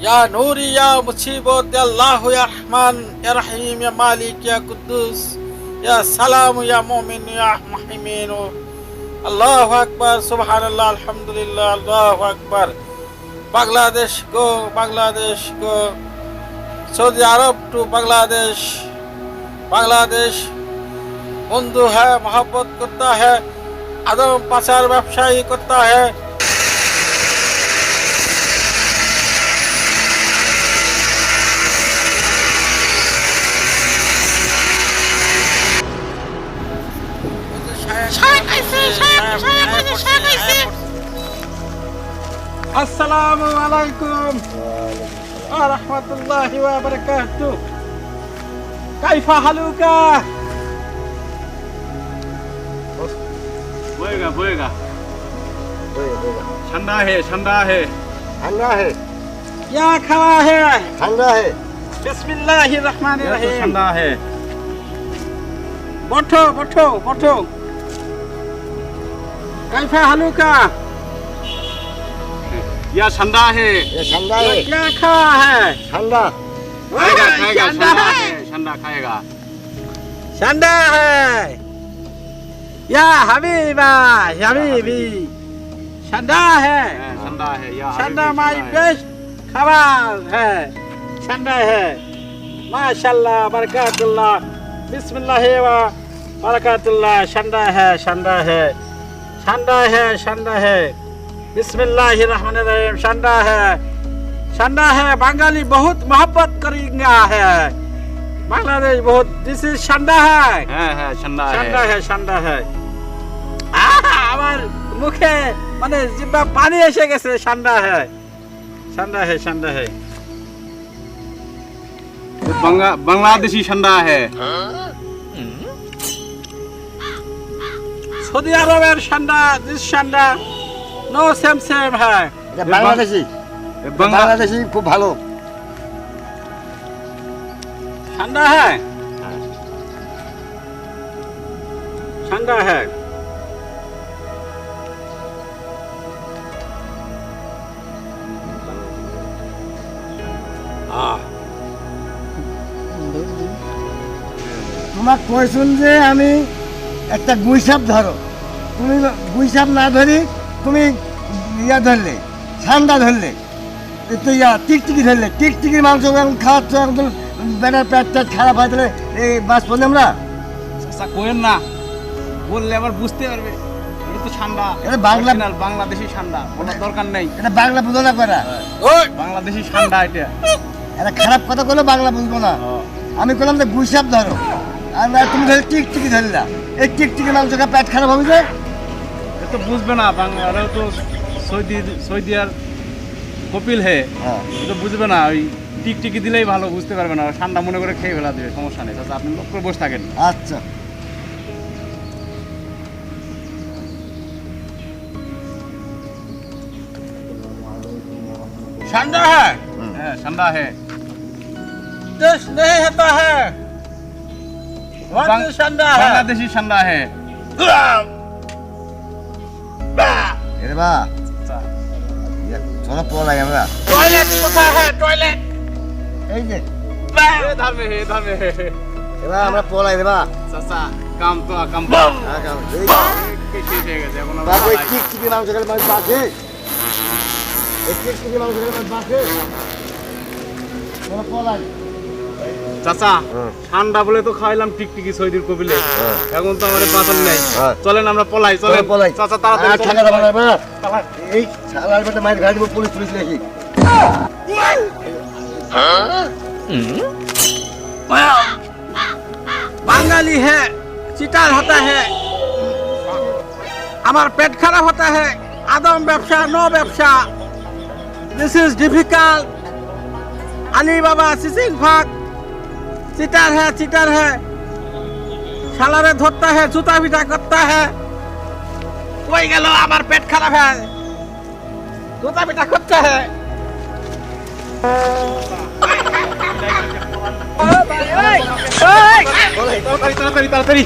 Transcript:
ইয়া নূর, ইয়া মুসিবত আল্লাহ ইয়া রহমান, ইয়া রহিম, ইয়া মালিক, ইয়া কুদ্দুস, ইয়া সালাম, ইয়া মুমিন, ইয়া মুহিমিন। আল্লাহ আকবার, সুবহানাল্লাহ, আলহামদুলিল্লাহ, আল্লাহু আকবার। Bangladesh go Bangladesh go. Saudi Arab to Bangladesh. Bangladesh, বন্ধু হ্যাঁ मोहब्बत করতা হ্যাঁ আদম পাচার ব্যবসায়ী করতা হ্যাঁ আসসালামু আলাইকুম। ওয়া বারাকাতু কাইফা হালুকা? বয়েগা বয়েগা। ठंडा है ठंडा है ठंडा है क्या खाना है ठंडा है বিসমিল্লাহির রহমানির রহিম। ঠান্ডা হে। বঠো বঠো বঠো। কাইফা হালুকা? या संदा है। ये संदा है। क्या खा है? संदा खाएगा खाएगा संदा है। संदा खाएगा। संदा है। या हबीबा हबीबी। संदा है। हाँ, हाँ, संदा है या संदा माय बेस्ट खबर है। संदा है। माशाल्लाह बरकतुल्लाह। बिस्मिल्लाह व बरकतुल्लाह। संदा है संदा है। संदा है संदा है। बिस्मिल्लाह रहमान रहीम ठंडा है ठंडा है बंगाली बहुत मोहब्बत करेंगे है बांग्लादेश बहुत दिस इज ठंडा है হ্যাঁ হ্যাঁ ঠান্ডা ঠান্ডা হে হে ঠান্ডা হে আহা, আমার মুখে মানে জিব্বা পানি এসে গেছে ঠান্ডা হে ঠান্ডা হে ঠান্ডা হে বাংলা বাংলাদেশি ঠান্ডা হে সৌদি আরবের ঠান্ডা দিস ঠান্ডা নো সেম সেম হ্যাঁ বাংলাদেশি। বাংলা বাংলাদেশি খুব ভালো। ঠান্ডা হ্যাঁ। ঠান্ডা হ্যাঁ। তোমাক কইছুন যে আমি একটা গুইসাপ ধরো তুমি গুইসাপ না ধরি তুমি ইয়া ধরলে ঠান্ডা ধরলে তো ইয়া টিকটিকি ধরলে টিকটিকির মাংস এখন খাওয়াচ্ছ একদম বেটার পেট টেট খারাপ হয় তাহলে এই বাস পড়লে আমরা? চাচা কোয়েন না বললে আবার বুঝতে পারবে। এটা তো ঠান্ডা এটা বাংলা- বাংলাদেশি ঠান্ডা দরকার নেই। এটা বাংলা বুঝো না করা ওই বাংলাদেশি ঠান্ডা এটা। এটা খারাপ কথা বলে বাংলা বুঝব না। আমি বললাম যে গুইসাপ ধরো। আর তুমি ধরে টিকটিকি ধরলা। এই টিকটিকি মাংস খা পেট খারাপ হবে যে? তো বুঝবে না বাংলা ওরা তো সৌদি সৌদি আর কপিল হে হ্যাঁ এ তো বুঝবে না ওই টিকটিকি দিলেই ভালো বুঝতে পারবে না ঠান্ডা মনে করে খেয়ে ফেলা দেবে সমস্যা নেই তাতে আপনি লোক করে বসে থাকেন আচ্ছা ঠান্ডা হ্যাঁ হ্যাঁ ঠান্ডা হে देश नहीं होता है बांग- वहाँ ठंडा है যাইবা? আচ্ছা। ইয়ে, চলো পড়া লাগে আমরা। টয়লেট কোথায়? হ্যাঁ টয়লেট। এই যে। ধামে হে ধামে। এবার আমরা পড়াই দেবা। চাচা কাম তো কাম। হ্যাঁ কাম। হয়ে গেছে এখন বাবা কি কি নাম সকালে মাছ বাসে এক কি কি নাম সকালে মাছ বাসে চলো পড়াই চাচা ঠান্ডা বলে তো খাইলাম টিকটিকি সৈদির কবিলে। এখন তো আমাদের বাতাল নাই। হ্যাঁ। চলেন আমরা পলাই চলেন পলাই। চাচা তাড়াতাড়ি ঠান্ডা দাও না এই শালার বেটা মাইর গাড়ি পুলিশ পুলিশ নাকি বাঙালি হে চিটার হতা হে। আমার পেট খারাপ হতা হে আদম ব্যবসা নো ব্যবসা। দিস ইজ ডিফিকাল্ট আলী বাবা সিসিং ফাঁক। চিটার হ্যাঁ চিটার হ্যাঁ সালারে ধরতা হ্যাঁ জুতা পিঠা করতে হ্যাঁ কই গেল আমার পেট খারাপ হ্যাঁ জুতা পিঠা করতে হ্যাঁ তাড়াতাড়ি তাড়াতাড়ি